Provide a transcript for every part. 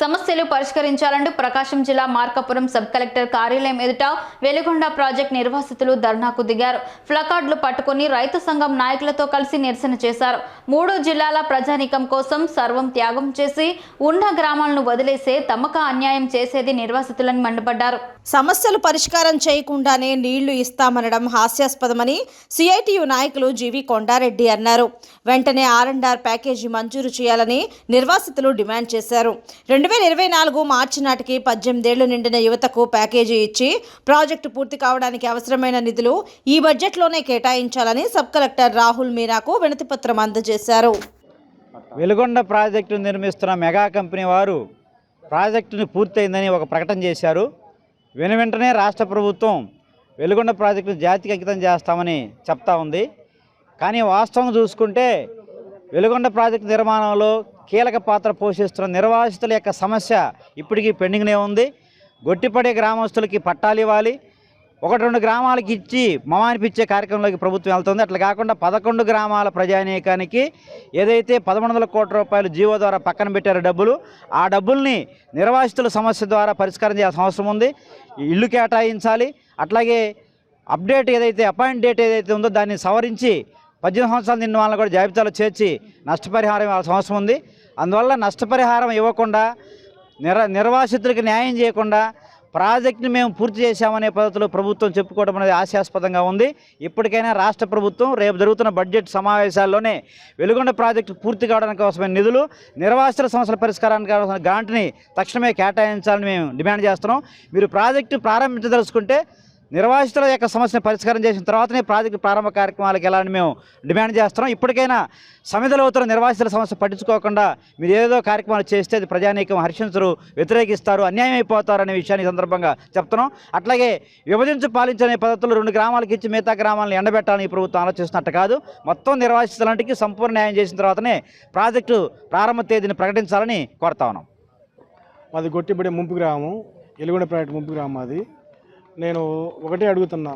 సమస్యలు పరిష్కరించాలంటూ ప్రకాశం జిల్లా Markapuram sub collector కార్యాలయం ఎదుట వెలుగొండ ప్రాజెక్ట్ నిర్వాసితులు ధర్నాకు దిగారు. ప్లకార్డులు పట్టుకుని రైతు సంఘం నాయకులతో కలిసి నిరసన చేశారు. మూడు జిల్లాల ప్రజానీకం కోసం సర్వం త్యాగం చేసి ఉన్న గ్రామాలను వదిలేసే తమకు అన్యాయం చేసేది నిర్వాసితులని మండిపడ్డారు. సమస్యలు పరిష్కారం చేయకుండానే నీళ్ళు ఇస్తామనడం హాస్యాస్పదమని సిఐటియు నాయకులు జీవి కొండారెడ్డి అన్నారు. వెంటనే ఆర్ అండ్ ఆర్ ప్యాకేజీ మంజూరు చేయాలని నిర్వాసితులు డిమాండ్ చేశారు. రెండు వేల ఇరవై నాలుగు మార్చి నాటికి పద్దెనిమిదేళ్ళు నిండిన యువతకు ప్యాకేజీ ఇచ్చి ప్రాజెక్టు పూర్తి కావడానికి అవసరమైన నిధులు ఈ బడ్జెట్లోనే కేటాయించాలని సబ్ కలెక్టర్ రాహుల్ మీనాకు వినతిపత్రం అందజేశారు. వెలుగొండ ప్రాజెక్టు నిర్మిస్తున్న మెగా కంపెనీ వారు ప్రాజెక్టుని పూర్తయిందని ఒక ప్రకటన చేశారు. వెను వెంటనే రాష్ట్ర ప్రభుత్వం వెలుగొండ ప్రాజెక్టును జాతికి అంకితం చేస్తామని చెప్తా ఉంది. కానీ వాస్తవం చూసుకుంటే వెలుగొండ ప్రాజెక్టు నిర్మాణంలో కీలక పాత్ర పోషిస్తున్న నిర్వాసితుల యొక్క సమస్య ఇప్పటికీ పెండింగ్నే ఉంది. గొట్టిపడే గ్రామస్తులకి పట్టాలు ఇవ్వాలి. ఒకటి రెండు గ్రామాలకి ఇచ్చి మమానిపించే కార్యక్రమంలోకి ప్రభుత్వం వెళ్తుంది. అట్లా కాకుండా పదకొండు గ్రామాల ప్రజానీకానికి ఏదైతే పదమూడు వందల కోట్ల రూపాయలు జీవో ద్వారా పక్కన పెట్టారో డబ్బులు ఆ డబ్బుల్ని నిర్వాసితుల సమస్య ద్వారా పరిష్కారం చేయాల్సిన అవసరం ఉంది. ఇల్లు కేటాయించాలి. అట్లాగే అప్డేట్ ఏదైతే అపాయింట్ డేట్ ఏదైతే ఉందో దాన్ని సవరించి పద్దెనిమిది సంవత్సరాలు నిన్న వాళ్ళని కూడా జాబితాలో చేర్చి నష్టపరిహారం ఇవ్వాల్సిన అవసరం ఉంది. అందువల్ల నష్టపరిహారం ఇవ్వకుండా నిర నిర్వాసితులకు న్యాయం చేయకుండా ప్రాజెక్టుని మేము పూర్తి చేశామనే పద్ధతిలో ప్రభుత్వం చెప్పుకోవడం అనేది ఆశాస్పదంగా ఉంది. ఇప్పటికైనా రాష్ట్ర ప్రభుత్వం రేపు జరుగుతున్న బడ్జెట్ సమావేశాల్లోనే వెలుగొండ ప్రాజెక్టు పూర్తి కావడానికి అవసరమైన నిధులు నిర్వాసితుల సమస్యల పరిష్కారానికి కావాల్సిన గ్రాంట్ని తక్షణమే కేటాయించాలని మేము డిమాండ్ చేస్తున్నాం. మీరు ప్రాజెక్టు ప్రారంభించదలుచుకుంటే నిర్వాసితుల యొక్క సమస్యను పరిష్కారం చేసిన తర్వాతనే ప్రాజెక్టు ప్రారంభ కార్యక్రమాలకు వెళ్ళాలని మేము డిమాండ్ చేస్తున్నాం. ఇప్పటికైనా సమిధలో అవుతున్న నిర్వాసితుల సమస్య పట్టించుకోకుండా మీరు ఏదో కార్యక్రమాలు చేస్తే అది ప్రజానీకం హర్షించరు వ్యతిరేకిస్తారు అన్యాయం అయిపోతారు అనే విషయాన్ని ఈ సందర్భంగా చెప్తున్నాం. అట్లాగే విభజించి పాలించనే పద్ధతులు రెండు గ్రామాలకు ఇచ్చి మిగతా గ్రామాలను ఎండబెట్టాలని ప్రభుత్వం ఆలోచిస్తున్నట్టు కాదు. మొత్తం నిర్వాసితులంటికి సంపూర్ణ న్యాయం చేసిన తర్వాతనే ప్రాజెక్టు ప్రారంభ తేదీని ప్రకటించాలని కోరుతా ఉన్నాం. మాది గొట్టిబడి ముంపు గ్రామం ఎలుగొండ ప్రాజెక్టు ముంపు గ్రామం అది నేను ఒకటే అడుగుతున్నా.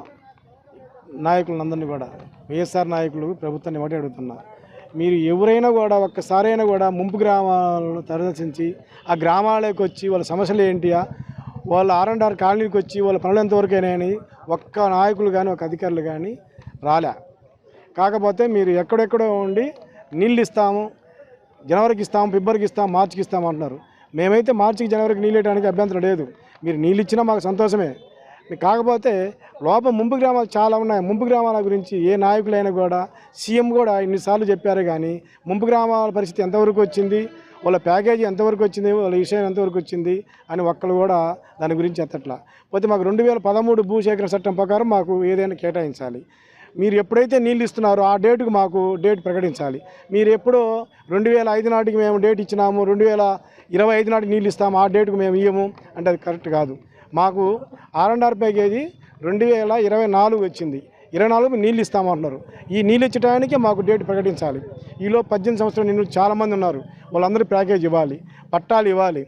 నాయకులందరినీ కూడా వైఎస్ఆర్ నాయకులు ప్రభుత్వాన్ని ఒకటే అడుగుతున్నా. మీరు ఎవరైనా కూడా ఒక్కసారైనా కూడా ముంపు గ్రామాలను సందర్శించి ఆ గ్రామాలకు వచ్చి వాళ్ళ సమస్యలు ఏంటియా వాళ్ళ ఆర్ అండ్ ఆర్ కాలనీకి వచ్చి వాళ్ళ పనులు ఎంతవరకైనాయని ఒక్క నాయకులు కానీ ఒక అధికారులు కానీ రాలే. కాకపోతే మీరు ఎక్కడెక్కడో ఉండి నీళ్ళు ఇస్తాము జనవరికి ఇస్తాము ఫిబ్రవరికి ఇస్తాము మార్చికి ఇస్తాము అంటున్నారు. మేమైతే మార్చికి జనవరికి నీళ్ళు ఇవ్వడానికి అభ్యంతరం లేదు. మీరు నీళ్ళు ఇచ్చినా మాకు సంతోషమే. కాకపోతే లోపల ముంపు గ్రామాలు చాలా ఉన్నాయి. ముంపు గ్రామాల గురించి ఏ నాయకులైనా కూడా సీఎం కూడా ఇన్నిసార్లు చెప్పారు కానీ ముంపు గ్రామాల పరిస్థితి ఎంతవరకు వచ్చింది వాళ్ళ ప్యాకేజీ ఎంతవరకు వచ్చింది వాళ్ళ విషయం ఎంతవరకు వచ్చింది అని ఒక్కరు కూడా దాని గురించి ఎత్తట్లా. పోతే మాకు రెండు వేల పదమూడు భూసేకరణ చట్టం ప్రకారం మాకు ఏదైనా కేటాయించాలి. మీరు ఎప్పుడైతే నీళ్ళు ఇస్తున్నారో ఆ డేటుకు మాకు డేట్ ప్రకటించాలి. మీరు ఎప్పుడో రెండు వేల ఐదు నాటికి మేము డేట్ ఇచ్చినాము రెండు వేల ఇరవై ఐదు నాటికి నీళ్ళు ఇస్తాము ఆ డేటుకు మేము ఇయ్యము అంటే అది కరెక్ట్ కాదు. మాకు ఆర్ కేజీ రెండు వేల ఇరవై నాలుగు వచ్చింది. ఇరవై నాలుగు నీళ్ళు ఇస్తామంటున్నారు. ఈ నీళ్ళు ఇచ్చడానికి మాకు డేట్ ప్రకటించాలి. ఈలో పద్దెనిమిది సంవత్సరాలు నిన్ను చాలామంది ఉన్నారు. వాళ్ళందరూ ప్యాకేజ్ ఇవ్వాలి. పట్టాలు ఇవ్వాలి.